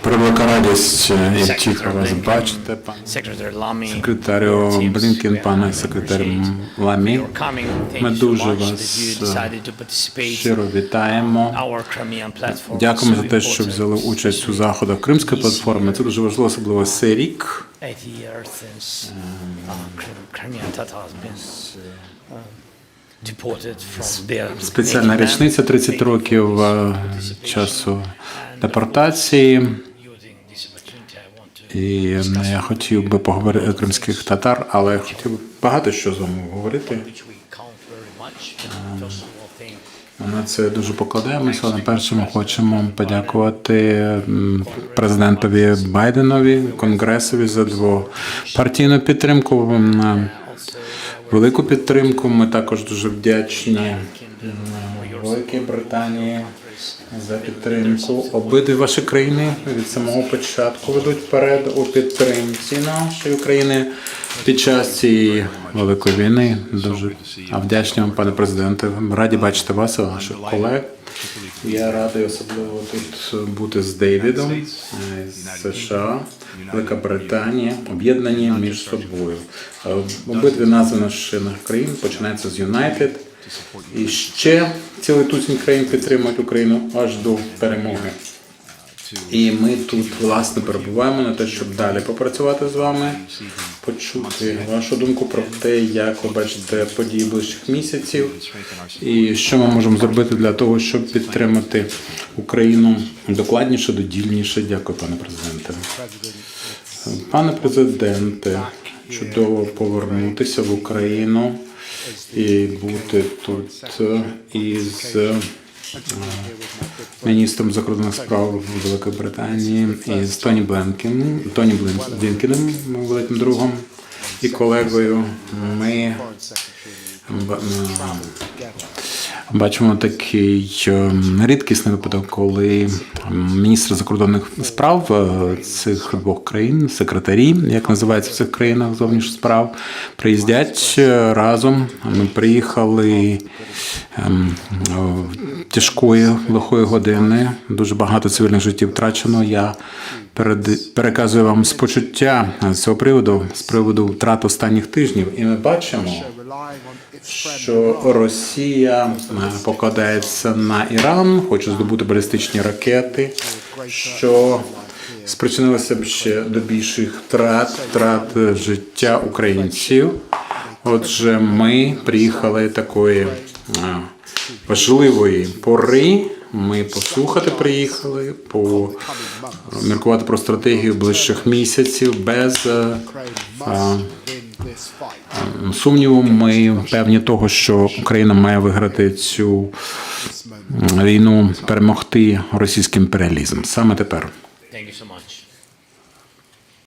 Превелика радість, як тільки вас бачите, пане Secretary секретарю Блінкен, пане секретар Ламі. Ми дуже вас щиро вітаємо. Дякуємо за те, що взяли участь у заходах Кримської платформи. Це дуже важливо, особливо цей рік. Спеціальна річниця 30 років е, часу депортації. І е, я хотів би поговорити кримських татар, але хотів би багато що з вами говорити. Ми на це дуже покладаємося. Але перше ми хочемо подякувати президентові Байденові, конгресові за двопартійну підтримку. Велику підтримку. Ми також дуже вдячні Великій Британії за підтримку. Обидві ваші країни від самого початку ведуть вперед у підтримці нашої України під час цієї великої війни. Дуже вдячні вам, пане президенте. Раді бачити вас ваших колег. Я радий особливо тут бути з Дейвідом е, з США, Велика Британія, об'єднані між собою. Е, Обидві назви наших країн починаються з United. І ще цілий тусінь країн підтримують Україну аж до перемоги. І ми тут власне перебуваємо на те, щоб далі попрацювати з вами, почути вашу думку про те, як ви бачите події ближчих місяців, і що ми можемо зробити для того, щоб підтримати Україну докладніше, додільніше. Дякую, пане президенте. Пане президенте, чудово повернутися в Україну і бути тут із міністром закордонних справ Великої Британії і з Тоні Бленкін, Тоні Блінкеном, великим другом і колегою. Ми бачимо такий е, рідкісний випадок, коли міністр закордонних справ е, цих двох країн, секретарі, як називається в цих країнах зовнішніх справ, приїздять е, разом. Ми приїхали ем, тяжкої лихої години. Дуже багато цивільних життів втрачено. Я перед, переказую вам спочуття з цього приводу, з приводу втрат останніх тижнів. І ми бачимо, що Росія е, покладається на Іран, хоче здобути балістичні ракети, що спричинилося б ще до більших втрат, втрат життя українців. Отже, ми приїхали такої е, важливої пори. Ми послухати приїхали, поміркувати про стратегію ближчих місяців без е, сумніву. Ми певні того, що Україна має виграти цю війну, перемогти російський імперіалізм саме тепер.